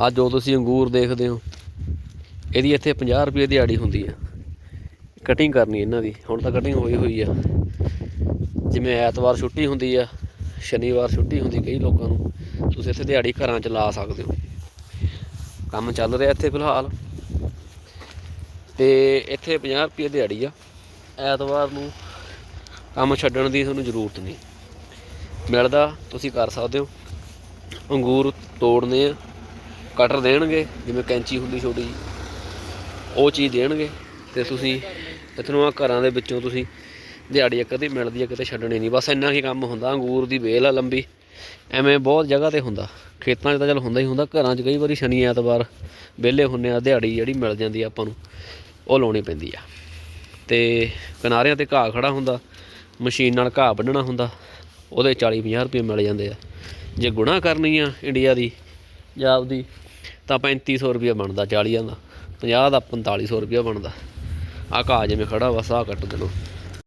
ਆ ਜੋ ਤੁਸੀਂ ਅੰਗੂਰ ਦੇਖਦੇ ਹੋ। ਇਹਦੀ ਇੱਥੇ 50 ਰੁਪਏ ਦਿਹਾੜੀ ਹੁੰਦੀ ਆ। ਕਟਿੰਗ ਕਰਨੀ ਇਹਨਾਂ ਦੀ। ਹੁਣ ਤਾਂ ਕਟਿੰਗ ਹੋਈ ਹੋਈ ਆ। ਜਿਵੇਂ ਐਤਵਾਰ ਛੁੱਟੀ ਹੁੰਦੀ ਆ, ਸ਼ਨੀਵਾਰ ਛੁੱਟੀ ਹੁੰਦੀ ਕਈ ਲੋਕਾਂ ਨੂੰ, ਤੁਸੀਂ ਇੱਥੇ ਦਿਹਾੜੀ ਘਰਾਂ 'ਚ ਲਾ ਸਕਦੇ ਹੋ। ਕੰਮ ਚੱਲ ਰਿਹਾ ਇੱਥੇ ਫਿਲਹਾਲ। ਤੇ ਇੱਥੇ 50 ਰੁਪਏ ਦਿਹਾੜੀ ਆ। ਐਤਵਾਰ ਨੂੰ ਕੰਮ ਛੱਡਣ ਦੀ ਤੁਹਾਨੂੰ ਜ਼ਰੂਰਤ ਨਹੀਂ। ਮਿਲਦਾ, ਤੁਸੀਂ ਕਰ ਸਕਦੇ ਹੋ। ਅੰਗੂਰ ਤੋੜਨੇ ਆ। ਕਟਰ ਦੇਣਗੇ, ਜਿਵੇਂ ਕੈਂਚੀ ਹੁੰਦੀ ਛੋਟੀ ਜਿਹੀ, ਉਹ ਚੀਜ਼ ਦੇਣਗੇ ਤੇ ਤੁਸੀਂ ਇੱਥੋਂ ਆ ਘਰਾਂ ਦੇ ਵਿੱਚੋਂ ਤੁਸੀਂ ਦਿਹਾੜੀ ਇੱਕ ਅੱਧੀ ਮਿਲਦੀ ਹੈ ਕਿਤੇ ਛੱਡਣੀ ਨਹੀਂ। ਬਸ ਇੰਨਾ ਹੀ ਕੰਮ ਹੁੰਦਾ, ਅੰਗੂਰ ਦੀ ਵੇਲ ਆ ਲੰਬੀ, ਐਵੇਂ ਬਹੁਤ ਜਗ੍ਹਾ ਤੇ ਹੁੰਦਾ। ਖੇਤਾਂ 'ਚ ਤਾਂ ਚੱਲ ਹੁੰਦਾ ਹੀ ਹੁੰਦਾ, ਘਰਾਂ 'ਚ ਕਈ ਵਾਰੀ ਸ਼ਨੀ, ਐਤਵਾਰ ਵਿਹਲੇ ਹੁੰਨੇ ਆ, ਦਿਹਾੜੀ ਜਿਹੜੀ ਮਿਲ ਜਾਂਦੀ ਆ ਆਪਾਂ ਨੂੰ, ਉਹ ਲਾਉਣੀ ਪੈਂਦੀ ਆ। ਤੇ ਕਿਨਾਰਿਆਂ ਤੇ ਘਾਹ ਖੜਾ ਹੁੰਦਾ, ਮਸ਼ੀਨ ਨਾਲ ਘਾਹ ਵੱਢਣਾ ਹੁੰਦਾ, ਉਹਦੇ 40 50 ਰੁਪਏ ਮਿਲ ਜਾਂਦੇ ਆ। ਜੇ ਗੁਣਾ ਕਰਨੀ ਆ ਇੰਡੀਆ ਦੀ ਪੰਜਾਬ ਦੀ ਤਾਂ 3500 ਰੁਪਏ ਬਣਦਾ 40 ਦਾ 50 ਦਾ 4500 ਰੁਪਏ ਬਣਦਾ। ਆ ਘਾਹ ਜਿਵੇਂ ਖੜਾ ਵਾ, ਸਾਹ ਕੱਟ ਦੇਣਾ।